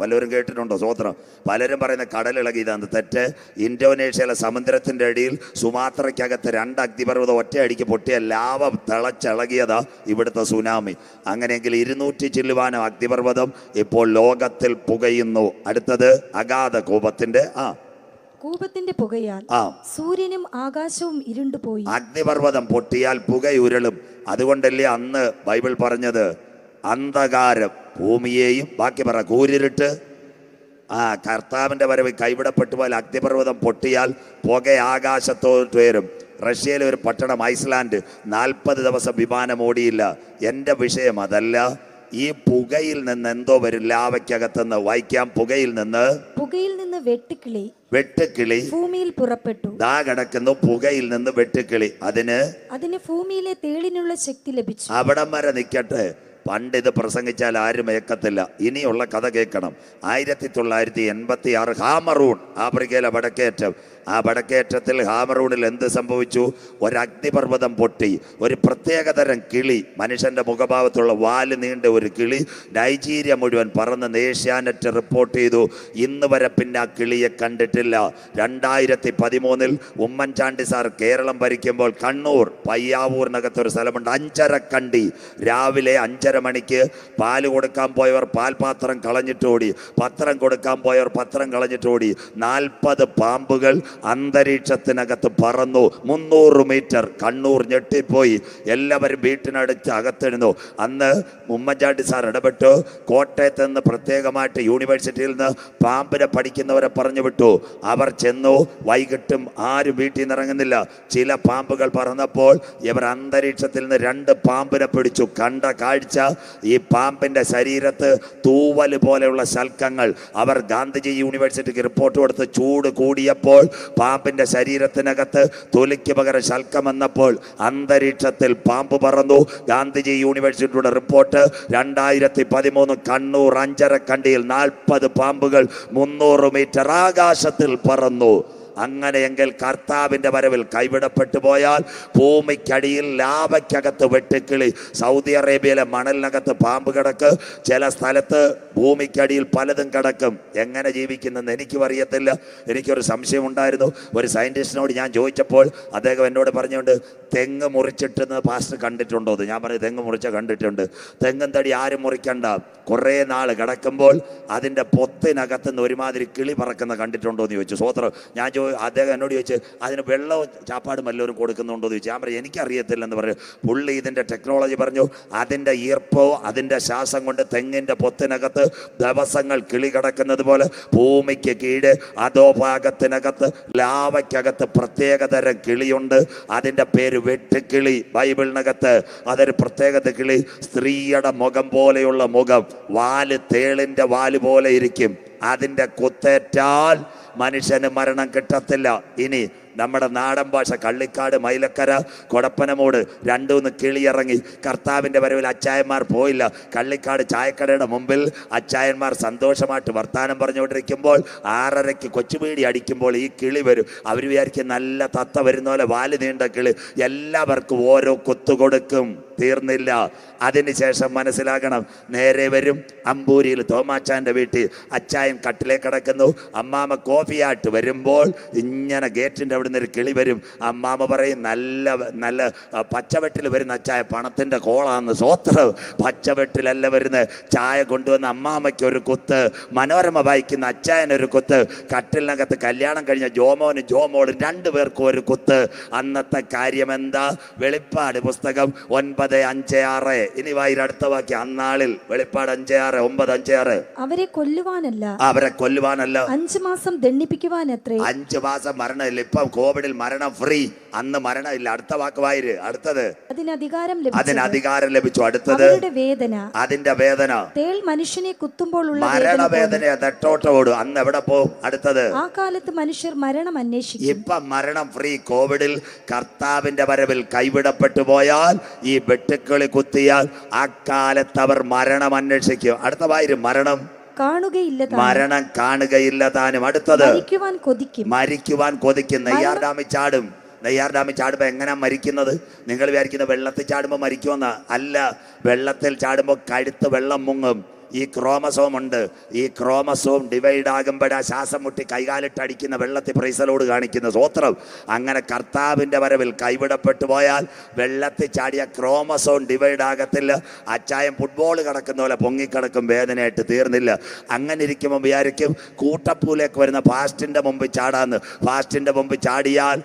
വല്ലവരും കേട്ടിട്ടുണ്ടോ? സ്വോത്രം പലരും പറയുന്ന കടലിളകി ഇതാണ് തെറ്റ്. ഇന്തോനേഷ്യയിലെ സമുദ്രത്തിന്റെ അടിയിൽ സുമാത്രയ്ക്കകത്ത് രണ്ട് അഗ്നിപർവതം ഒറ്റയടിക്ക് പൊട്ടിയ ലാവ തിളച്ചിളകിയതാ ഇവിടുത്തെ സുനാമി. അങ്ങനെയെങ്കിൽ ഇരുന്നൂറ്റി ചില്ലുവാനം അഗ്നിപർവതം ഇപ്പോൾ ലോകത്തിൽ പുകയുന്നു. അടുത്തത് അഗാധ കോപത്തിന്റെ ആ. കൂപത്തിന്റെ പുകയാൽ ആ. സൂര്യനും ആകാശവും ഇരുണ്ടുപോയി. അഗ്നിപർവതം പൊട്ടിയാൽ പുകയുരുളും. അതുകൊണ്ടല്ലേ അന്ന് ബൈബിൾ പറഞ്ഞത് അന്ധകാരം ഭൂമിയെയും ബാക്കി പറ കൂരിരുട്ട്. ആ കർത്താവിന്റെ വരവ് കൈവിടപ്പെട്ടു പോലെ അഗ്നിപർവതം പൊട്ടിയാൽ പുക ആകാശത്തോട്ട് ഉയരും. റഷ്യയിലെ ഒരു പട്ടണം ഐസ്ലാൻഡ് നാൽപ്പത് ദിവസം വിമാനം ഓടിയില്ല. എന്റെ വിഷയം അതല്ല ഈ പുകയിൽ നിന്ന് എന്തോ വരും? ലാവയ്ക്കകത്തുനിന്ന് വായിക്കാം. പുകയിൽ നിന്ന് പുകയിൽ നിന്ന് വെട്ടുക്കിളി. വെട്ടുക്കിളി. ഭൂമിയിൽ പുറപ്പെട്ടു. ദാ കിടക്കുന്നു പുകയിൽ നിന്ന് വെട്ടുക്കിളി. അതിന് അതിന് ഭൂമിയിലെ തേളിനുള്ള ശക്തി ലഭിച്ചു. അവിടം വരെ നിൽക്കട്ടെ. പണ്ട് ഇത് പ്രസംഗിച്ചാൽ ആരും ഏക്കത്തില്ല. ഇനിയുള്ള കഥ കേൾക്കണം. ആയിരത്തി തൊള്ളായിരത്തി എൺപത്തി ആറ് ഹാമറൂൺ ആഫ്രിക്കയിലെ വടക്കേറ്റം. ആ വടക്കേറ്റത്തിൽ ഹാമറൂണിൽ എന്ത് സംഭവിച്ചു? ഒരു അഗ്നിപർവതം പൊട്ടി. ഒരു പ്രത്യേകതരം കിളി മനുഷ്യന്റെ മുഖഭാവത്തുള്ള വാൽ നീണ്ട ഒരു കിളി നൈജീരിയ മുഴുവൻ പറന്ന് ഏഷ്യാനെറ്റ് റിപ്പോർട്ട് ചെയ്തു. ഇന്ന് വരെ പിന്നെ ആ കിളിയെ കണ്ടിട്ടില്ല. രണ്ടായിരത്തി പതിമൂന്നിൽ ഉമ്മൻചാണ്ടി സാർ കേരളം ഭരിക്കുമ്പോൾ കണ്ണൂർ പയ്യാവൂരിനകത്ത് ഒരു സ്ഥലമുണ്ട് അഞ്ചരക്കണ്ടി. രാവിലെ അഞ്ചര മണിക്ക് പാൽ കൊടുക്കാൻ പോയവർ പാൽപാത്രം കളഞ്ഞിട്ടോടി. പത്രം കൊടുക്കാൻ പോയവർ പത്രം കളഞ്ഞിട്ടോടി. നാൽപ്പത് പാമ്പുകൾ അന്തരീക്ഷത്തിനകത്ത് പറന്നു. മുന്നൂറ് മീറ്റർ കണ്ണൂർ ഞെട്ടിപ്പോയി. എല്ലാവരും വീട്ടിനടുത്ത് അകത്തിരുന്നു അന്ന് ഉമ്മൻചാണ്ടി സാർ ഇടപെട്ടു. കോട്ടയത്ത് നിന്ന് പ്രത്യേകമായിട്ട് യൂണിവേഴ്സിറ്റിയിൽ നിന്ന് പാമ്പിനെ പഠിക്കുന്നവരെ പറഞ്ഞു വിട്ടു. അവർ ചെന്നു. വൈകിട്ടും ആരും വീട്ടിൽ നിന്ന് ഇറങ്ങുന്നില്ല. ചില പാമ്പുകൾ പറന്നപ്പോൾ ഇവർ അന്തരീക്ഷത്തിൽ നിന്ന് രണ്ട് പാമ്പിനെ പിടിച്ചു. കണ്ട കാഴ്ച ഈ പാമ്പിന്റെ ശരീരത്ത് തൂവൽ പോലെയുള്ള ശൽക്കങ്ങൾ. അവർ ഗാന്ധിജി യൂണിവേഴ്സിറ്റിക്ക് റിപ്പോർട്ട് കൊടുത്ത് ചൂട് കൂടിയപ്പോൾ പാമ്പിന്റെ ശരീരത്തിനകത്ത് തൊലിക്ക് പകരം ശൽക്കം വന്നപ്പോൾ അന്തരീക്ഷത്തിൽ പാമ്പ് പറന്നു. ഗാന്ധിജി യൂണിവേഴ്സിറ്റിയുടെ റിപ്പോർട്ട് രണ്ടായിരത്തി പതിമൂന്ന് കണ്ണൂർ അഞ്ചരക്കണ്ടിയിൽ നാൽപ്പത് പാമ്പുകൾ മുന്നൂറ് മീറ്റർ ആകാശത്തിൽ പറന്നു. അങ്ങനെയെങ്കിൽ കർത്താവിന്റെ വരവിൽ കൈവിടപ്പെട്ടു പോയാൽ ഭൂമിക്കടിയിൽ ലാവയ്ക്കകത്ത് വെട്ടുക്കിളി. സൗദി അറേബ്യയിലെ മണലിനകത്ത് പാമ്പ് കിടക്ക്. ചില സ്ഥലത്ത് ഭൂമിക്കടിയിൽ പലതും കിടക്കും. എങ്ങനെ ജീവിക്കുന്നെന്ന് എനിക്കും അറിയത്തില്ല. എനിക്കൊരു സംശയം ഉണ്ടായിരുന്നു. ഒരു സയന്റിസ്റ്റിനോട് ഞാൻ ചോദിച്ചപ്പോൾ അദ്ദേഹം എന്നോട് പറഞ്ഞുകൊണ്ട് തെങ്ങ് മുറിച്ചിട്ടെന്ന് പാസ്റ്റർ കണ്ടിട്ടുണ്ടോ? എന്ന് ഞാൻ പറഞ്ഞു തെങ്ങ് മുറിച്ച കണ്ടിട്ടുണ്ട്. തെങ്ങും തടി ആരും മുറിക്കണ്ട. കുറേ നാൾ കിടക്കുമ്പോൾ അതിന്റെ പൊത്തിനകത്ത് നിന്ന് ഒരുമാതിരി കിളി പറക്കുന്ന കണ്ടിട്ടുണ്ടോ? എന്ന് ചോദിച്ചു. സ്വോത്രം ഞാൻ ചോ അദ്ദേഹം എന്നോട് ചോദിച്ചു അതിന് വെള്ളവും ചാപ്പാടും വല്ലവരും കൊടുക്കുന്നുണ്ടോ? എന്ന് ചോദിച്ചു ഞാൻ പറഞ്ഞു എനിക്കറിയത്തില്ലെന്ന് പറഞ്ഞു. പുള്ളി ഇതിന്റെ ടെക്നോളജി പറഞ്ഞു. അതിന്റെ ഈർപ്പോ അതിന്റെ ശ്വാസം കൊണ്ട് തെങ്ങിന്റെ പൊത്തിനകത്ത് ദിവസങ്ങൾ കിളി കിടക്കുന്നത് പോലെ ഭൂമിക്ക് കീഴ് അതോ ഭാഗത്തിനകത്ത് ലാവയ്ക്കകത്ത് പ്രത്യേകതരം കിളിയുണ്ട്. അതിന്റെ പേര് വെട്ടുകിളി ബൈബിളിനകത്ത് അതൊരു പ്രത്യേകത കിളി. സ്ത്രീയുടെ മുഖം പോലെയുള്ള മുഖം വാൽ തേളിന്റെ വാൽ പോലെ ഇരിക്കും. അതിന്റെ കുത്തേറ്റാൽ മനുഷ്യന് മരണം കിട്ടത്തില്ല. ഇനി നമ്മുടെ നാടൻ ഭാഷ കള്ളിക്കാട് മൈലക്കര കൊടപ്പനമോട് രണ്ടൂന്ന് കിളിയിറങ്ങി കർത്താവിന്റെ വരവിൽ അച്ചായന്മാർ പോയില്ല. കള്ളിക്കാട് ചായക്കടയുടെ മുമ്പിൽ അച്ചായന്മാർ സന്തോഷമായിട്ട് വർത്താനം പറഞ്ഞുകൊണ്ടിരിക്കുമ്പോൾ ആറരയ്ക്ക് കൊച്ചുപീടി അടിക്കുമ്പോൾ ഈ കിളി വരും. അവർ വിചാരിക്കും നല്ല തത്ത വരുന്ന പോലെ വാൽ നീണ്ട കിളി. എല്ലാവർക്കും ഓരോ കൊത്തു കൊടുക്കും. തീർന്നില്ല. അതിനുശേഷം മനസ്സിലാകണം നേരെ വരും അമ്പൂരിയിൽ തോമാച്ചാന്റെ വീട്ടിൽ. അച്ചായൻ കട്ടിലേ കിടക്കുന്നു. അമ്മാമ കോഫിയായിട്ട് വരുമ്പോൾ ഇങ്ങനെ ഗേറ്റിന്റെ അവിടെ നിന്ന് ഒരു കിളി വരും. അമ്മാമ പറയും നല്ല നല്ല പച്ചവെട്ടിൽ വരുന്ന ചായ പണത്തിന്റെ കോളാന്ന്. സ്വോത്രം. പച്ചവെട്ടിലല്ല വരുന്ന. ചായ കൊണ്ടുവന്ന അമ്മാമ്മയ്ക്ക് ഒരു കുത്ത്. മനോരമ വായിക്കുന്ന അച്ചായനൊരു കുത്ത്. കട്ടിലിനകത്ത് കല്യാണം കഴിഞ്ഞ ജോമോന് ജോമോളും രണ്ടു പേർക്കും ഒരു കുത്ത്. അന്നത്തെ കാര്യം എന്താ? വെളിപ്പാട് പുസ്തകം ഒൻപത് അഞ്ച് ആറ്. ഇനി വായിൽ അടുത്ത വാക്കി അന്നാളിൽ വെളിപ്പാട് അഞ്ച് ആറ് ഒമ്പത് അഞ്ച് ആറ്. അവരെ കൊല്ലുവാനല്ല. അവരെ കൊല്ലുവാനല്ല. അഞ്ചു മാസം ദണ്ഡിപ്പിക്കുവാനത്രേ. അഞ്ചു മാസം മരണമില്ല? ഇപ്പം കോവിഡിൽ മരണം ഫ്രീ അന്ന് മരണമില്ല അടുത്ത വാക്ക് വായിര്. അടുത്തത്. അതിന് അധികാരം അതിന് ലഭിച്ചു അധികാരം ലഭിച്ചു. അടുത്തത്. വേദന. അതിന്റെ വേദന. തേൾ മനുഷ്യനെ കുത്തുമ്പോൾ. മരണവേദന നെട്ടോട്ട് അന്ന് എവിടെ പോകും? അടുത്തത്. ആ കാലത്ത് മനുഷ്യർ മരണം അന്വേഷിക്കും ഇപ്പം മരണം ഫ്രീ കോവിഡിൽ കർത്താവിന്റെ വരവിൽ കൈവിടപ്പെട്ടു പോയാൽ ഈ വെട്ടുക്കിളി കുത്തിയാൽ അക്കാലത്ത് അവർ മരണം അന്വേഷിക്കും. അടുത്ത വായിരും. മരണം. കാണുകയില്ല. മരണം കാണുകയില്ല താനും അടുത്തത് മരിക്കുവാൻ കൊതിക്കും. മരിക്കുവാൻ കൊതിക്കും. നെയ്യാർ ഡാമിൽ ചാടും. നെയ്യാർ ഡാമിൽ ചാടുമ്പോൾ എങ്ങനെയാ മരിക്കുന്നത്? നിങ്ങൾ വിചാരിക്കുന്ന വെള്ളത്തിൽ ചാടുമ്പോൾ മരിക്കുമെന്ന. അല്ല വെള്ളത്തിൽ ചാടുമ്പോൾ കഴുത്ത് വെള്ളം മുങ്ങും. ഈ ക്രോമസോം ഉണ്ട്. ഈ ക്രോമസോം ഡിവൈഡ് ആകുമ്പോഴാ ശ്വാസം മുട്ടി കൈകാലിട്ട് അടിക്കുന്ന വെള്ളത്തിൽ പ്രൈസലോട് കാണിക്കുന്ന സ്വോത്രം അങ്ങനെ കർത്താവിന്റെ വരവിൽ കൈവിടപ്പെട്ടു പോയാൽ വെള്ളത്തിൽ ചാടിയ ക്രോമസോം ഡിവൈഡ് ആകത്തില്ല. അച്ചായം ഫുട്ബോൾ കിടക്കുന്ന പോലെ പൊങ്ങിക്കിടക്കും വേദനയായിട്ട് തീർന്നില്ല. അങ്ങനെ ഇരിക്കുമ്പോൾ വിചാരിക്കും കൂട്ടപ്പൂലേക്ക് വരുന്ന ഫാസ്റ്റിന്റെ മുമ്പ് ചാടാന്ന്. ഫാസ്റ്റിന്റെ മുമ്പ് ചാടിയാൽ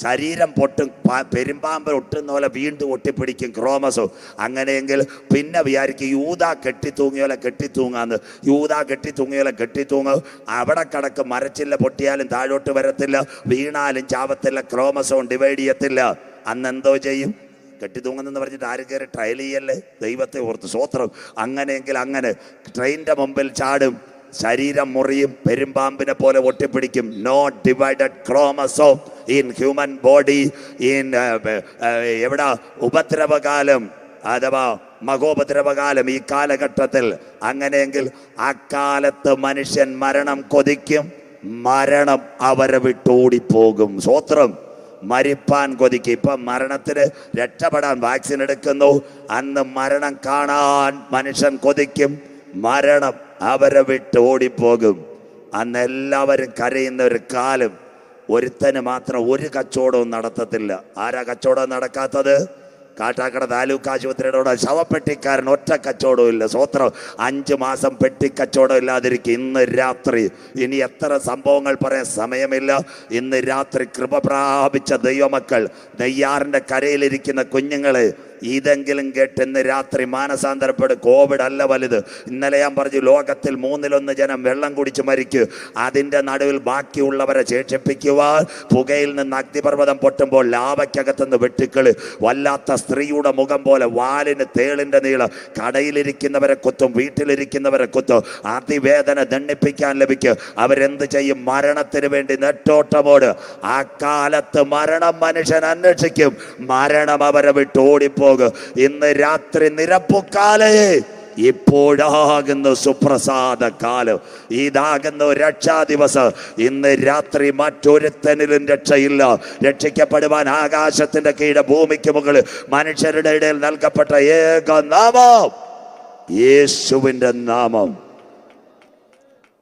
ശരീരം പൊട്ടും പെരുമ്പാമ്പ് ഒട്ടുന്ന പോലെ വീണ്ടും ഒട്ടിപ്പിടിക്കും ക്രോമസോ. അങ്ങനെയെങ്കിൽ പിന്നെ വിചാരിക്കും യൂത കെട്ടിത്തൂങ്ങിയോലെ കെട്ടിത്തൂങ്ങാന്ന്. യൂത കെട്ടിത്തൂങ്ങിയോലെ കെട്ടിത്തൂങ്ങ്. അവിടെ കിടക്ക് മരച്ചില്ല പൊട്ടിയാലും താഴോട്ട് വരത്തില്ല. വീണാലും ചാവത്തില്ല ക്രോമസോൺ ഡിവൈഡ് ചെയ്യത്തില്ല. അന്ന് എന്തോ ചെയ്യും? കെട്ടിത്തൂങ്ങുന്നെന്ന് പറഞ്ഞിട്ട് ആരും കയറി ട്രയൽ ചെയ്യല്ലേ? ദൈവത്തെ ഓർത്ത് സ്വോത്രം അങ്ങനെയെങ്കിൽ അങ്ങനെ ട്രെയിനിന്റെ മുമ്പിൽ ചാടും. ശരീരം മുറിയും പെരുമ്പാമ്പിനെ പോലെ ഒട്ടിപ്പിടിക്കും. No divided chromosome in human body in എവിടെ? ഉപദ്രവകാലം അഥവാ മഹോപദ്രവകാലം ഈ കാലഘട്ടത്തിൽ. അങ്ങനെയെങ്കിൽ അക്കാലത്ത് മനുഷ്യൻ മരണം കൊതിക്കും മരണം അവരെ വിട്ടോടിപ്പോകും. സ്വോത്രം മരിപ്പാൻ കൊതിക്കും. ഇപ്പം മരണത്തിന് രക്ഷപ്പെടാൻ വാക്സിൻ എടുക്കുന്നു. അന്ന് മരണം കാണാൻ മനുഷ്യൻ കൊതിക്കും. മരണം അവരെ വിട്ട് ഓടിപ്പോകും. അന്ന് എല്ലാവരും കരയുന്ന ഒരു കാലം ഒരുത്തന് മാത്രം ഒരു കച്ചവടവും നടത്തത്തില്ല. ആരാ കച്ചവടം നടക്കാത്തത്? കാട്ടാക്കട താലൂക്ക് ആശുപത്രിയുടെ ശവപ്പെട്ടിക്കാരൻ ഒറ്റ കച്ചവടവും ഇല്ല. സ്വത്രം അഞ്ച് മാസം പെട്ടി കച്ചവടം ഇല്ലാതിരിക്കും ഇന്ന് രാത്രി ഇനി എത്ര സംഭവങ്ങൾ പറയാൻ സമയമില്ല. ഇന്ന് രാത്രി കൃപ പ്രാപിച്ച ദൈവമക്കൾ നെയ്യാറിന്റെ കരയിലിരിക്കുന്ന കുഞ്ഞുങ്ങളെ ഇതെങ്കിലും കേട്ട് ഇന്ന് രാത്രി മാനസാന്തരപ്പെട്. കോവിഡ് അല്ല വലുത്. ഇന്നലെ ഞാൻ പറഞ്ഞു ലോകത്തിൽ മൂന്നിലൊന്ന് ജനം വെള്ളം കുടിച്ച് മരിക്കു. അതിന്റെ നടുവിൽ ബാക്കിയുള്ളവരെ ശേഷിപ്പിക്കുവാൻ പുകയിൽ നിന്ന് അഗ്നിപർവതം പൊട്ടുമ്പോൾ ലാവയ്ക്കകത്തുനിന്ന് വെട്ടുക്കൾ. വല്ലാത്ത സ്ത്രീയുടെ മുഖം പോലെ വാലിന് തേളിന്റെ നീളം. കടയിലിരിക്കുന്നവരെ കുത്തും വീട്ടിലിരിക്കുന്നവരെ കുത്തും. അതിവേദന ദണ്ണിപ്പിക്കാൻ ലഭിക്കും. അവരെന്ത് ചെയ്യും? മരണത്തിന് വേണ്ടി നെട്ടോട്ടമോട്. ആ കാലത്ത് മരണം മനുഷ്യൻ അന്വേഷിക്കും. മരണം അവരെ വിട്ട് ഓടിപ്പോകും ഇന്ന് രാത്രി നിരപ്പുക്കാലേ ഇപ്പോഴാകുന്ന സുപ്രസാദ കാലം. ഇതാകുന്ന രക്ഷാ ദിവസം. ഇന്ന് രാത്രി മറ്റൊരുത്തനിലും രക്ഷയില്ല. രക്ഷിക്കപ്പെടുവാൻ ആകാശത്തിന്റെ കീഴ് ഭൂമിക്ക് മുകളിൽ മനുഷ്യരുടെ ഇടയിൽ നൽകപ്പെട്ട ഏക നാമം യേശുവിന്റെ നാമം.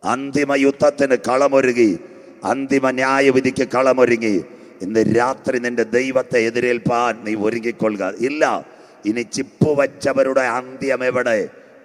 അന്തിമ യുദ്ധത്തിന് കളമൊരുങ്ങി. അന്തിമ ന്യായവിധിക്ക് കളമൊരുങ്ങി. ഇന്ന് രാത്രി നിന്റെ ദൈവത്തെ എതിരേൽപ്പാൻ നീ ഒരുങ്ങിക്കൊള്ളുക. ഇല്ല ഇനി ചിപ്പ് വച്ചവരുടെ അന്ത്യം എവിടെ?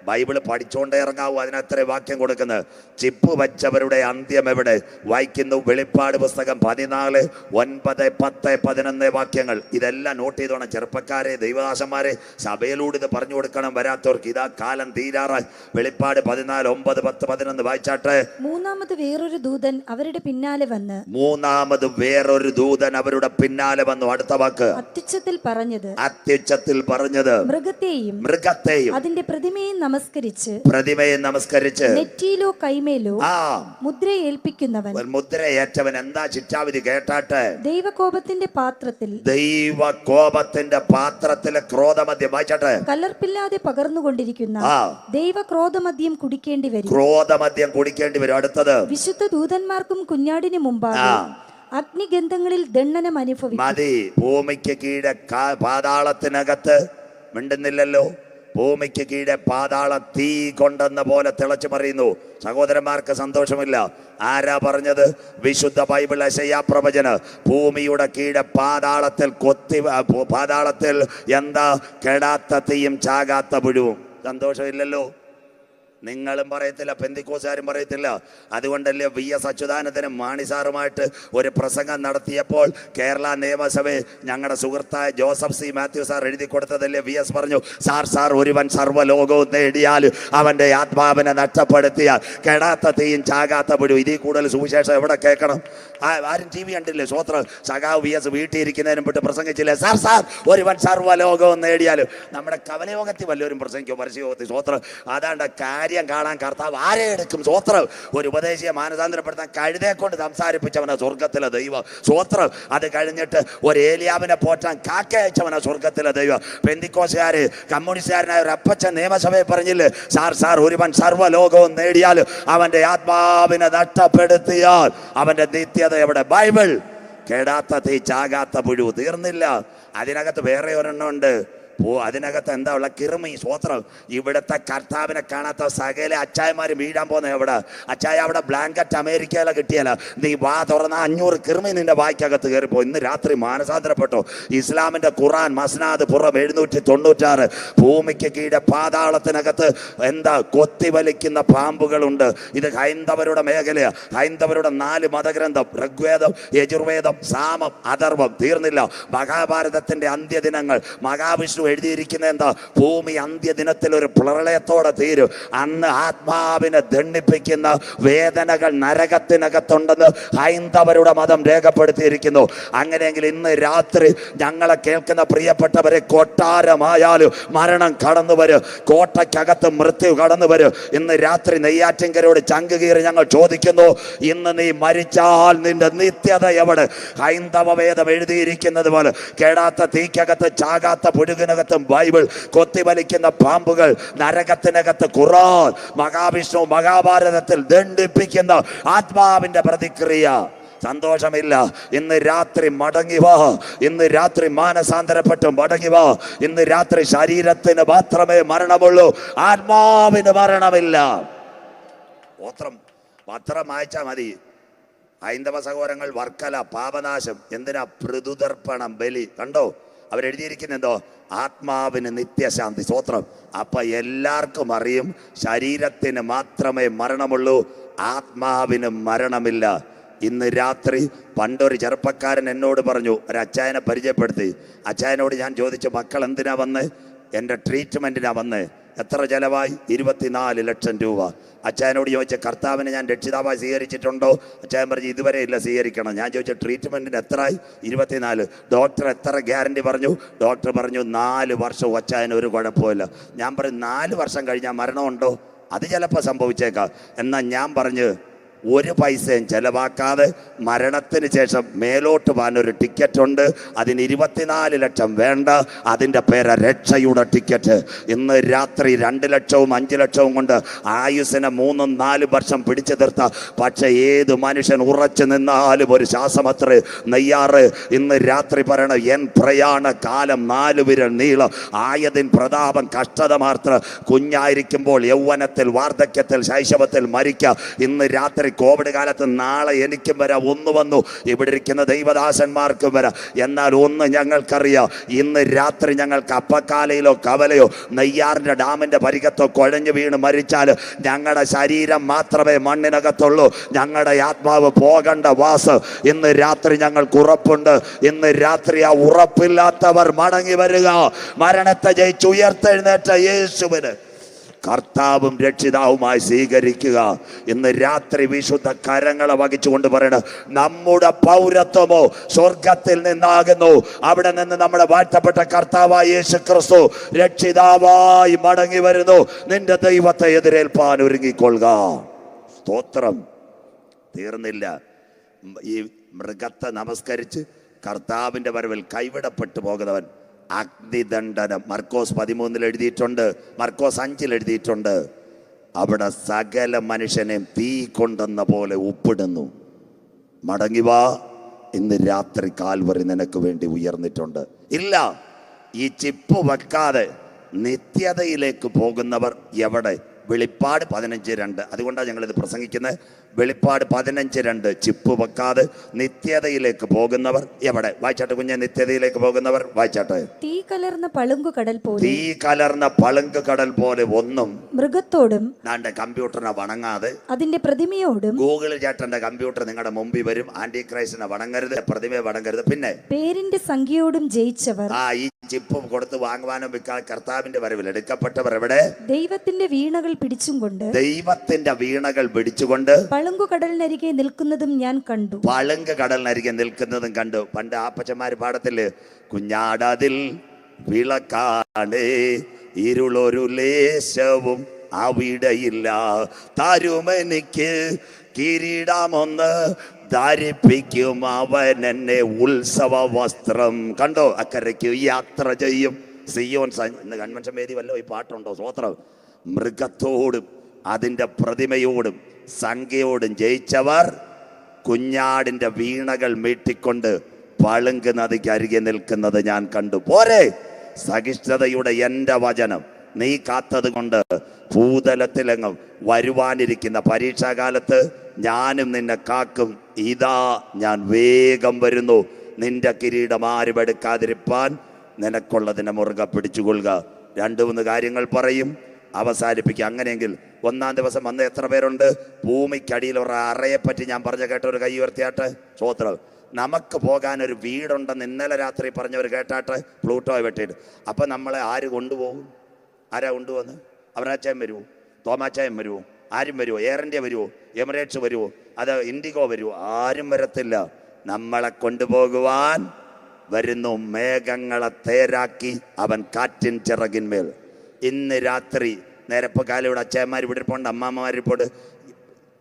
ബൈബിൾ പഠിച്ചുകൊണ്ടേ ഇറങ്ങാവൂ അതിനത്ര വാക്യം കൊടുക്കുന്നത്. ചിപ്പ് വച്ചവരുടെ അന്ത്യം എവിടെ? വായിക്കുന്നു വെളിപ്പാട് പുസ്തകം പതിനാല് ഒൻപത് പത്ത് പതിനൊന്ന് വാക്യങ്ങൾ. ഇതെല്ലാം നോട്ട് ചെയ്തോണം ചെറുപ്പക്കാരെ ദൈവദാസന്മാരെ. സഭയിലൂടെ ഇത് പറഞ്ഞു കൊടുക്കണം വരാത്തവർക്ക്. ഇതാ കാലം തീരാറായി. വെളിപ്പാട് പതിനാല് ഒമ്പത് പത്ത് പതിനൊന്ന് വായിച്ചാട്ടെ. മൂന്നാമത് വേറൊരു ദൂതൻ അവരുടെ പിന്നാലെ വന്ന് മൂന്നാമത് വേറൊരു ദൂതൻ അവരുടെ പിന്നാലെ വന്നു. അടുത്ത വാക്ക്. അത്യുച്ചത്തിൽ പറഞ്ഞത് അത്യുച്ചത്തിൽ പറഞ്ഞത്. മൃഗത്തെയും മൃഗത്തെയും. അതിന്റെ പ്രതിമയെ നമസ്കരിച്ച് പ്രതിമയെ നമസ്കരിച്ച് നെറ്റിയിലോ കൈമേലോ ആ. മുദ്ര ഏൽപ്പിക്കുന്നവൻ മുദ്ര മുദ്രയേറ്റവൻ എന്താ ശിക്ഷാവിധി കേട്ടാട്ടെ? ദൈവകോപത്തിന്റെ പാത്രത്തിൽ ദൈവ കോപത്തിന്റെ പാത്രത്തിലെ ക്രോധമദ്യം വായിച്ചാട്ടെ. കലർപ്പില്ലാതെ പകർന്നുകൊണ്ടിരിക്കുന്ന ദൈവ ദൈവക്രോധമദ്യം കുടിക്കേണ്ടി വരും. ക്രോധമദ്യം കുടിക്കേണ്ടി വരും. അടുത്തത്. വിശുദ്ധ ദൂതന്മാർക്കും കുഞ്ഞാടിന് മുമ്പാകെ അഗ്നിഗന്ധങ്ങളിൽ ദണ്ണനം അനുഭവിക്കും. മതി. ഭൂമിക്ക് കീഴ പാതാളത്തിനകത്ത് മിണ്ടുന്നില്ലല്ലോ. ഭൂമിക്ക് കീഴെ പാതാള തീ കൊണ്ടെന്ന പോലെ തിളച്ചു മറിയുന്നു സഹോദരന്മാർക്ക് സന്തോഷമില്ല. ആരാ പറഞ്ഞത്? വിശുദ്ധ ബൈബിൾ അശയാ പ്രവചന. ഭൂമിയുടെ കീഴെ പാതാളത്തിൽ കൊത്തി പാതാളത്തിൽ എന്താ? കെടാത്ത തീയും ചാകാത്ത പുഴുവും. സന്തോഷമില്ലല്ലോ. നിങ്ങളും പറയത്തില്ല പെന്തിക്കോസുകാരും പറയത്തില്ല. അതുകൊണ്ടല്ലേ വി എസ് അച്യുതാനന്ദനും മാണിസാറുമായിട്ട് ഒരു പ്രസംഗം നടത്തിയപ്പോൾ കേരള നിയമസഭയിൽ ഞങ്ങളുടെ സുഹൃത്തായ ജോസഫ് സി മാത്യു സാർ എഴുതി കൊടുത്തതല്ലേ വി എസ് പറഞ്ഞു സാർ സാർ ഒരുവൻ സർവലോകവും നേടിയാൽ അവന്റെ ആത്മാവിനെ നഷ്ടപ്പെടുത്തിയാൽ കെടാത്ത തീയും ചാകാത്ത പിടിയും ഇതിൽ കൂടുതൽ സുവിശേഷം എവിടെ കേൾക്കണം? ആരും ടി വി കണ്ടില്ലേ? സ്വോത്ര സഖാവ് വി എസ് വീട്ടിൽ ഇരിക്കുന്നതിനും വിട്ട് പ്രസംഗിച്ചില്ലേ? സാർ സാർ ഒരുവൻ സർവലോകവും നേടിയാലും നമ്മുടെ കവലയോഗത്തിൽ വല്ലവരും പ്രസംഗിക്കും പരസ്യയോഗത്തിൽ? സ്വോത്രം അതാണ്ട് കാര്യം കാണാൻ കർത്താവ് ആരെ എടുക്കും? സ്വോത്രം ഒരു ഉപദേശിയെ മാനസാന്തരപ്പെടുത്താൻ കഴുതെ കൊണ്ട് സംസാരിപ്പിച്ചവന സ്വർഗത്തിലെ ദൈവം. സ്വോത്രം അത് കഴിഞ്ഞിട്ട് ഒരു ഏലിയാവിനെ പോറ്റാൻ കാക്ക അയച്ചവനെ സ്വർഗത്തിലെ ദൈവം. പെന്തിക്കോശുകാർ കമ്മ്യൂണിസ്റ്റുകാരനായ ഒരു അപ്പച്ചൻ നിയമസഭയിൽ പറഞ്ഞില്ലേ സാർ സാർ ഒരുവൻ സർവലോകവും നേടിയാൽ അവന്റെ ആത്മാവിനെ നഷ്ടപ്പെടുത്തിയാൽ അവന്റെ നിത്യത എവിടെ? ബൈബിൾ കേടാത്ത തീ ചാകാത്ത പുഴു തീർന്നില്ല. അതിനകത്ത് വേറെ ഒരെണ്ണം ഉണ്ട്. പോ അതിനകത്ത് എന്താ ഉള്ള കിറുമി സ്വോത്രം. ഇവിടുത്തെ കർത്താവിനെ കാണാത്ത സകല അച്ചായമാര് വീഴാൻ പോകുന്ന എവിടെ? അച്ചായ അവിടെ ബ്ലാങ്കറ്റ് അമേരിക്കയിലെ കിട്ടിയാല നീ വാ തുറന്ന അഞ്ഞൂറ് കിറുമി നിന്റെ വായ്ക്കകത്ത് കയറിപ്പോ. ഇന്ന് രാത്രി മാനസാന്തരപ്പെട്ടു. ഇസ്ലാമിന്റെ ഖുറാൻ മസ്നാദ് പുറം എഴുന്നൂറ്റി തൊണ്ണൂറ്റാറ്. ഭൂമിക്ക് കീഴെ പാതാളത്തിനകത്ത് എന്താ കൊത്തിവലിക്കുന്ന പാമ്പുകളുണ്ട്. ഇത് ഹൈന്ദവരുടെ മേഖലയാണ് ഹൈന്ദവരുടെ നാല് മതഗ്രന്ഥം. ഋഗ്വേദം യജുർവേദം സാമം അഥർവം തീർന്നില്ല. മഹാഭാരതത്തിന്റെ അന്ത്യദിനങ്ങൾ. മഹാവിഷ്ണു എഴുതിയിരിക്കുന്ന എന്താ? ഭൂമി അന്ത്യദിനത്തിൽ ഒരു പ്രളയത്തോടെ തീരും. അന്ന് ആത്മാവിനെ ദണ്ണിപ്പിക്കുന്ന വേദനകൾ നരകത്തിനകത്തുണ്ടെന്ന് ഹൈന്ദവരുടെ മതം രേഖപ്പെടുത്തിയിരിക്കുന്നു. അങ്ങനെയെങ്കിൽ ഇന്ന് രാത്രി ഞങ്ങളെ കേൾക്കുന്ന പ്രിയപ്പെട്ടവരെ കൊട്ടാരമായാലും മരണം കടന്നു വരും. കോട്ടയ്ക്കകത്ത് മൃത്യു കടന്നു വരും. ഇന്ന് രാത്രി നെയ്യാറ്റിങ്കരോട് ചങ്ക് കീറി ഞങ്ങൾ ചോദിക്കുന്നു ഇന്ന് നീ മരിച്ചാൽ നിന്റെ നിത്യത എവിടെ? ഹൈന്ദവ വേദം എഴുതിയിരിക്കുന്നത് പോലെ കേടാത്ത തീക്കകത്ത് ചാകാത്ത പുഴുകിനകത്തും ബൈബിൾ കൊത്തിവലിക്കുന്ന പാമ്പുകൾ നരകത്തിനകത്ത് ഖുറാൻ മഹാവിഷ്ണു മഹാഭാരതത്തിൽ ദണ്ഡിപ്പിക്കുന്ന ആത്മാവിന്റെ പ്രതിക്രിയ. സന്തോഷമില്ല. ഇന്ന് രാത്രി മടങ്ങി വാ. ഇന്ന് രാത്രി മാനസാന്തരപ്പെട്ട് മടങ്ങി വാ. ഇന്ന് രാത്രി ശരീരത്തിന് മാത്രമേ മരണമുള്ളൂ. ആത്മാവിന് മരണമില്ല. പത്രം പത്രം വായിച്ചാൽ മതി. ഹൈന്ദവ സഹോദരങ്ങൾ വർക്കല പാപനാശം എന്തിനാ? പൃഥുതർപ്പണം ബലി. കണ്ടോ? അവരെഴുതിയിരിക്കുന്ന എന്തോ ആത്മാവിന് നിത്യശാന്തി സ്വോത്രം അപ്പൊ എല്ലാവർക്കും അറിയും ശരീരത്തിന് മാത്രമേ മരണമുള്ളൂ ആത്മാവിന് മരണമില്ല. ഇന്ന് രാത്രി പണ്ടൊരു ചെറുപ്പക്കാരൻ എന്നോട് പറഞ്ഞു ഒരു അച്ചായനെ പരിചയപ്പെടുത്തി. അച്ചായനോട് ഞാൻ ചോദിച്ചു മക്കൾ എന്തിനാ വന്ന് എന്റെ ട്രീറ്റ്മെന്റിനാ വന്ന്? എത്ര ചെലവായി? ഇരുപത്തിനാല് ലക്ഷം രൂപ. അച്ചായനോട് ചോദിച്ച കർത്താവിനെ ഞാൻ രക്ഷിതാവായി സ്വീകരിച്ചിട്ടുണ്ടോ? അച്ചായൻ പറഞ്ഞു ഇതുവരെ ഇല്ല സ്വീകരിക്കണം. ഞാൻ ചോദിച്ച ട്രീറ്റ്മെന്റിന് എത്രയായി? ഇരുപത്തിനാല്. ഡോക്ടർ എത്ര ഗ്യാരണ്ടി പറഞ്ഞു? ഡോക്ടർ പറഞ്ഞു നാല് വർഷം അച്ചായന് ഒരു കുഴപ്പമില്ല ഞാൻ പറഞ്ഞു നാല് വർഷം കഴിഞ്ഞാൽ മരണമുണ്ടോ? അത് ചിലപ്പോൾ സംഭവിച്ചേക്കാം. എന്നാൽ ഞാൻ പറഞ്ഞു ഒരു പൈസയും ചെലവാക്കാതെ മരണത്തിന് ശേഷം മേലോട്ട് പോകാൻ ഒരു ടിക്കറ്റ് ഉണ്ട് അതിന് ഇരുപത്തിനാല് ലക്ഷം വേണ്ട. അതിന്റെ പേര് രക്ഷയുടെ ടിക്കറ്റ്. ഇന്ന് രാത്രി രണ്ട് ലക്ഷവും അഞ്ച് ലക്ഷവും കൊണ്ട് ആയുസിനെ മൂന്നും നാല് വർഷം പിടിച്ചു നിർത്ത പക്ഷേ ഏത് മനുഷ്യൻ ഉറച്ചു നിന്നാലും ഒരു ശ്വാസമത്ര നെയ്യാറ്. ഇന്ന് രാത്രി പറയണം എൻ പ്രയാണ കാലം നാല് വിരൽ നീളം. ആയതിൻ പ്രതാപം കഷ്ടത മാത്രം. കുഞ്ഞായിരിക്കുമ്പോൾ യൗവനത്തിൽ വാർദ്ധക്യത്തിൽ ശൈശവത്തിൽ മരിക്കുക ഇന്ന് രാത്രി കോവിഡ് കാലത്ത് നാളെ എനിക്കും വരാം ഒന്ന് വന്നു. ഇവിടെ ഇരിക്കുന്ന ദൈവദാസന്മാർക്കും വരാം. എന്നാൽ ഒന്ന് ഞങ്ങൾക്കറിയാം ഇന്ന് രാത്രി ഞങ്ങൾക്ക് അപ്പക്കാലയിലോ കവലയോ നെയ്യാറിന്റെ ഡാമിന്റെ പരികത്തോ കുഴഞ്ഞു വീണ് മരിച്ചാൽ ഞങ്ങളുടെ ശരീരം മാത്രമേ മണ്ണിനകത്തുള്ളൂ. ഞങ്ങളുടെ ആത്മാവ് പോകണ്ട വാസ്. ഇന്ന് രാത്രി ഞങ്ങൾക്ക് ഉറപ്പുണ്ട്. ഇന്ന് രാത്രി ആ ഉറപ്പില്ലാത്തവർ മടങ്ങി വരിക. മരണത്തെ ജയിച്ചുയർത്തെഴുന്നേറ്റ യേശുവിന് കർത്താവും രക്ഷിതാവുമായി സ്വീകരിക്കുക. ഇന്ന് രാത്രി വിശുദ്ധ കരങ്ങളെ വഹിച്ചുകൊണ്ട് പറയണം നമ്മുടെ പൗരത്വമോ സ്വർഗത്തിൽ നിന്നാകുന്നു. അവിടെ നിന്ന് നമ്മുടെ വാഴ്ത്തപ്പെട്ട കർത്താവായ യേശു ക്രിസ്തു രക്ഷിതാവായി മടങ്ങി വരുന്നു. നിന്റെ ദൈവത്തെ എതിരേൽപ്പാൻ ഒരുങ്ങിക്കൊള്ളുക. സ്തോത്രം. തീർന്നില്ല. ഈ മൃഗത്തെ നമസ്കരിച്ച് കർത്താവിന്റെ വരവിൽ കൈവിടപ്പെട്ടു പോകുന്നവൻ അഗ്നിദണ്ഡനം. മർക്കോസ് പതിമൂന്നിൽ എഴുതിയിട്ടുണ്ട്. മർക്കോസ് അഞ്ചിൽ എഴുതിയിട്ടുണ്ട്. അവിടെ സകല മനുഷ്യനെ തീ കൊണ്ടെന്ന പോലെ ഉപ്പിടുന്നു. മടങ്ങി വാ. ഇന്ന് രാത്രി കാൽവറി നിനക്ക് വേണ്ടി ഉയർന്നിട്ടുണ്ട്. ഇല്ല. ഈ ചിപ്പ് വെക്കാതെ നിത്യതയിലേക്ക് പോകുന്നവർ എവിടെ? വെളിപ്പാട് പതിനഞ്ച് രണ്ട്. അതുകൊണ്ടാണ് ഞങ്ങളിത് പ്രസംഗിക്കുന്നത്. വെളിപ്പാട് പതിനഞ്ച് രണ്ട്. ചിപ്പ് വെക്കാതെ നിത്യതയിലേക്ക് പോകുന്നവർ എവിടെ? വായിച്ചാട്ടെ കുഞ്ഞെ നിത്യതയിലേക്ക് പോകുന്നവർ വായിച്ചാട്ടെ. തീ കലർന്ന പളുങ്കു കടൽ പോലെ തീ കലർന്ന പളുങ്ക് കടൽ പോലെ ഒന്നും മൃഗത്തോടും നാണ്ട കമ്പ്യൂട്ടറിനെ വണങ്ങാതെ അതിന്റെ പ്രതിമയോടും ഗൂഗിൾ ചേട്ടന്റെ കമ്പ്യൂട്ടർ നിങ്ങളുടെ മുമ്പിൽ വരും. ആന്റി ക്രൈസ്റ്റിനെ വണങ്ങരുത് പ്രതിമയെ വണങ്ങരുത്. പിന്നെ പേരിന്റെ സംഖ്യയോടും ജയിച്ചവർ ആ ഈ ചിപ്പ് കൊടുത്ത് വാങ്ങുവാനും വിൽക്കാൻ കർത്താവിന്റെ വരവിൽ എടുക്കപ്പെട്ടവർ എവിടെ? ദൈവത്തിന്റെ വീണകൾ പിടിച്ചും കൊണ്ട് ദൈവത്തിന്റെ വീണകൾ പിടിച്ചുകൊണ്ട് പളുങ്കു കടലിനരികെ നിൽക്കുന്നതും ഞാൻ കണ്ടു. പളുങ്ക് കടലിനരികെ നിൽക്കുന്നതും കണ്ടു. പണ്ട് ആപ്പച്ചന്മാര് പാടത്തിൽ കുഞ്ഞാടതിൽ വിളക്കാണേ ഇരുളൊരു ലേശവും അവിടെയില്ല. തരുമെനിക്ക് കിരീടമൊന്ന് ധരിപ്പിക്കും അവൻ എന്നെ ഉത്സവ വസ്ത്രം കണ്ടോ? അക്കരയ്ക്ക് യാത്ര ചെയ്യും. സിയോൻ സ- ഇന്ന് കൺവെൻഷൻ വേദി വല്ലോ ഈ പാട്ടുണ്ടോ? സ്വോത്രം മൃഗത്തോടും അതിന്റെ പ്രതിമയോടും സംഖ്യയോടും ജയിച്ചവർ കുഞ്ഞാടിന്റെ വീണകൾ മീട്ടിക്കൊണ്ട് പളുങ്ക് നദിക്ക് അരികെ നിൽക്കുന്നത് ഞാൻ കണ്ടു. പോരെ സഹിഷ്ണുതയുടെ എന്റെ വചനം. നീ കാത്തത് കൊണ്ട് ഭൂതലത്തിലെങ്ങും വരുവാനിരിക്കുന്ന പരീക്ഷാകാലത്ത് ഞാനും നിന്നെ കാക്കും. ഇതാ ഞാൻ വേഗം വരുന്നു. നിന്റെ കിരീടം ആരും എടുക്കാതിരിപ്പാൻ നിനക്കുള്ളതിനെ മുറുകെ പിടിച്ചുകൊള്ളുക. രണ്ടു മൂന്ന് കാര്യങ്ങൾ പറയും. അവസാനിപ്പിക്കുക. അങ്ങനെയെങ്കിൽ ഒന്നാം ദിവസം വന്ന് എത്ര പേരുണ്ട്? ഭൂമിക്കടിയിൽ ഒരു അറയെപ്പറ്റി ഞാൻ പറഞ്ഞ കേട്ട ഒരു കൈ ഉയർത്തിയാട്ട്. സ്വോത്രം നമുക്ക് പോകാൻ ഒരു വീടുണ്ടെന്ന് ഇന്നലെ രാത്രി പറഞ്ഞവർ കേട്ടാട്ട് പ്ലൂട്ടോ വെട്ടിയിട്ട്. അപ്പം നമ്മളെ ആര് കൊണ്ടുപോകും? ആരാ കൊണ്ടുപോകുന്നത് അവരാച്ചായം വരുമോ തോമാച്ചായം വരുമോ ആരും വരുമോ എയർ ഇന്ത്യ വരുമോ എമിറേറ്റ്സ് വരുമോ അത് ഇൻഡിഗോ വരുമോ ആരും വരത്തില്ല. നമ്മളെ കൊണ്ടുപോകുവാൻ വരുന്നു മേഘങ്ങളെ തേരാക്കി അവൻ കാറ്റിൻ ചിറകിന്മേൽ. ഇന്ന് രാത്രി നേരപ്പോ കാലം ഇവിടെ അച്ഛന്മാർ ഇവിടെ ഇരിപ്പുണ്ട് അമ്മാമ്മമാർ ഇരിപ്പുണ്ട്.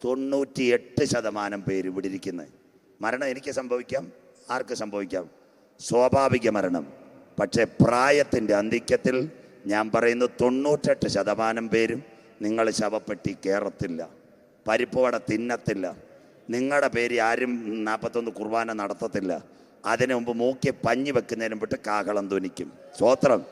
തൊണ്ണൂറ്റി എട്ട് ശതമാനം പേര് ഇവിടെ ഇരിക്കുന്നത് മരണം എനിക്ക് സംഭവിക്കാം ആർക്ക് സംഭവിക്കാം? സ്വാഭാവിക മരണം. പക്ഷേ പ്രായത്തിന്റെ അന്തിക്യത്തിൽ ഞാൻ പറയുന്നു തൊണ്ണൂറ്റെട്ട് ശതമാനം പേരും നിങ്ങൾ ശവപ്പെട്ടി കയറത്തില്ല പരിപ്പുവട തിന്നത്തില്ല നിങ്ങളുടെ പേര് ആരും നാൽപ്പത്തൊന്ന് കുർബാന നടത്തത്തില്ല. അതിനു മുമ്പ് മൂക്കി പഞ്ഞി വെക്കുന്നതിന് മുമ്പിട്ട് കാഹളം ധ്വനിക്കും. സ്വോത്രം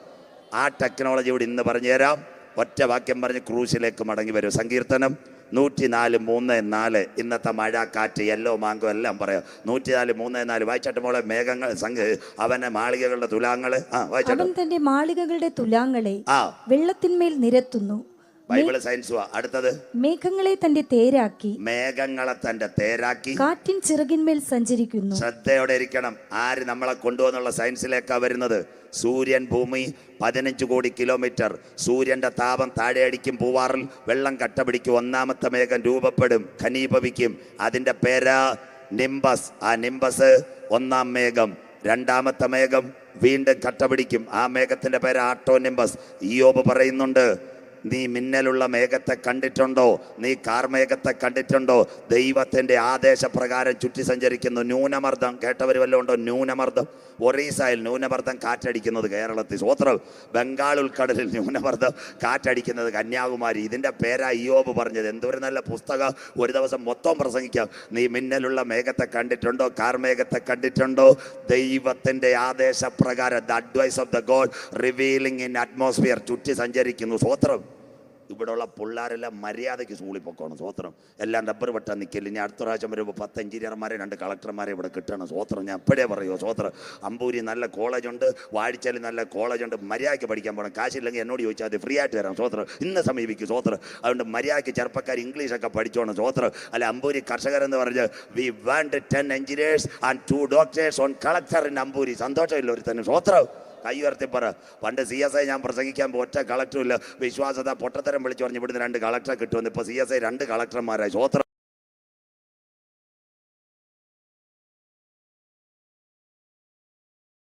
ആ ടെക്നോളജി ഇവിടെ ഇന്ന് പറഞ്ഞു തരാം. ഒറ്റ വാക്യം പറഞ്ഞ് ക്രൂശിലേക്ക് മടങ്ങി വരും. സങ്കീർത്തനം നൂറ്റി നാല് മൂന്ന് നാല്. ഇന്നത്തെ മഴ കാറ്റ് യെല്ലോ മാങ്കോ എല്ലാം പറയാം. നൂറ്റി നാല് മൂന്ന് നാല്. വായിച്ചാട്ട് മോളെ മേഘങ്ങൾ അവന്റെ അവനെ മാളികകളുടെ തുലാങ്ങൾ. ആ അവൻ തന്റെ മാളികകളുടെ തുലാങ്ങളെ ആ. വെള്ളത്തിന്മേൽ നിരത്തുന്നു. ബൈബിൾ സയൻസുവാ അടുത്തത്. മേഘങ്ങളെ തന്റെ തേരാക്കി. മേഘങ്ങളെ തന്റെ തേരാക്കി. കാറ്റിൻ ചിറകിന്മേൽ സഞ്ചരിക്കുന്നു. ശ്രദ്ധയോടെ ഇരിക്കണം. ആര് നമ്മളെ കൊണ്ടുവന്നുള്ള സയൻസിലേക്കാ വരുന്നത്? സൂര്യൻ ഭൂമി പതിനഞ്ച് കോടി കിലോമീറ്റർ സൂര്യന്റെ താപം താഴെ അടിക്കും പൂവാറിൽ വെള്ളം കട്ട പിടിക്കും ഒന്നാമത്തെ മേഘം രൂപപ്പെടും ഖനീഭവിക്കും അതിന്റെ പേരാ നിംബസ് ആ നിംബസ് ഒന്നാം മേഘം. രണ്ടാമത്തെ മേഘം വീണ്ടും കട്ട പിടിക്കും ആ മേഘത്തിന്റെ പേര് ആട്ടോ നിംബസ് ഇയോബ് പറയുന്നുണ്ട് നീ മിന്നലുള്ള മേഘത്തെ കണ്ടിട്ടുണ്ടോ? നീ കാർമേഘത്തെ കണ്ടിട്ടുണ്ടോ? ദൈവത്തിന്റെ ആദേശപ്രകാരം ചുറ്റി സഞ്ചരിക്കുന്നു ന്യൂനമർദ്ദം. കേട്ടവർ വല്ലതും ഉണ്ടോ? ന്യൂനമർദ്ദം. ഒറീസയിൽ ന്യൂനമർദ്ദം കാറ്റടിക്കുന്നത് കേരളത്തിൽ സ്വത്രം ബംഗാൾ ഉൾക്കടലിൽ ന്യൂനമർദ്ദം കാറ്റടിക്കുന്നത് കന്യാകുമാരി. ഇതിന്റെ പേരാ ഇയോബ് പറഞ്ഞത്. എന്തൊരു നല്ല പുസ്തകം. ഒരു ദിവസം മൊത്തം പ്രസംഗിക്കാം. നീ മിന്നലുള്ള മേഘത്തെ കണ്ടിട്ടുണ്ടോ? കാർമേഘത്തെ കണ്ടിട്ടുണ്ടോ? ദൈവത്തിന്റെ ആദേശപ്രകാരം the advice of the God revealing in atmosphere ചുറ്റി സഞ്ചരിക്കുന്നു. സ്വോത്രം ഇവിടെയുള്ള പിള്ളേരെല്ലാം മര്യാദയ്ക്ക് സ്കൂളിൽ പൊക്കോണം സ്വോത്രം എല്ലാം റബ്ബർ വെട്ടാൻ നിൽക്കില്ല ഇനി അടുത്ത പ്രാവശ്യം വരുമ്പോൾ പത്ത് എഞ്ചിനീയർമാരെ രണ്ട് കളക്ടർമാരെ ഇവിടെ കിട്ടണം സ്വോത്രം ഞാൻ എപ്പോഴേ പറയുമോ സ്വോത്രം അമ്പൂരി നല്ല കോളേജുണ്ട് വാഴിച്ചാൽ നല്ല കോളേജുണ്ട് മര്യാദയ്ക്ക് പഠിക്കാൻ പോകണം കാശില്ലെങ്കിൽ എന്നോട് ചോദിച്ചാൽ അത് ഫ്രീ ആയിട്ട് തരാം സ്വോത്രം ഇന്ന് സമീപിക്കും സ്വോത്രം അതുകൊണ്ട് മര്യാദയ്ക്ക് ചെറുപ്പക്കാർ ഇംഗ്ലീഷൊക്കെ പഠിച്ചോണം സ്വോത്രം അല്ല അമ്പൂരി കർഷകരെന്ന് പറഞ്ഞ് we want ten engineers and two doctors on collector in Amboori. സന്തോഷമില്ല ഒരു തന്നെ സ്വോത്രം കൈ ഉയർത്തി പറ. പണ്ട് സി എസ് ഐ ഞാൻ പ്രസംഗിക്കാൻ ഒറ്റ കളക്ടറും ഇല്ല. വിശ്വാസത പൊട്ടത്തരം വിളിച്ചു പറഞ്ഞ് ഇവിടുന്ന് രണ്ട് കളക്ടറെ കിട്ടുമെന്ന്. ഇപ്പോൾ സി എസ് ഐ രണ്ട് കളക്ടർമാരായി. സ്വോത്രം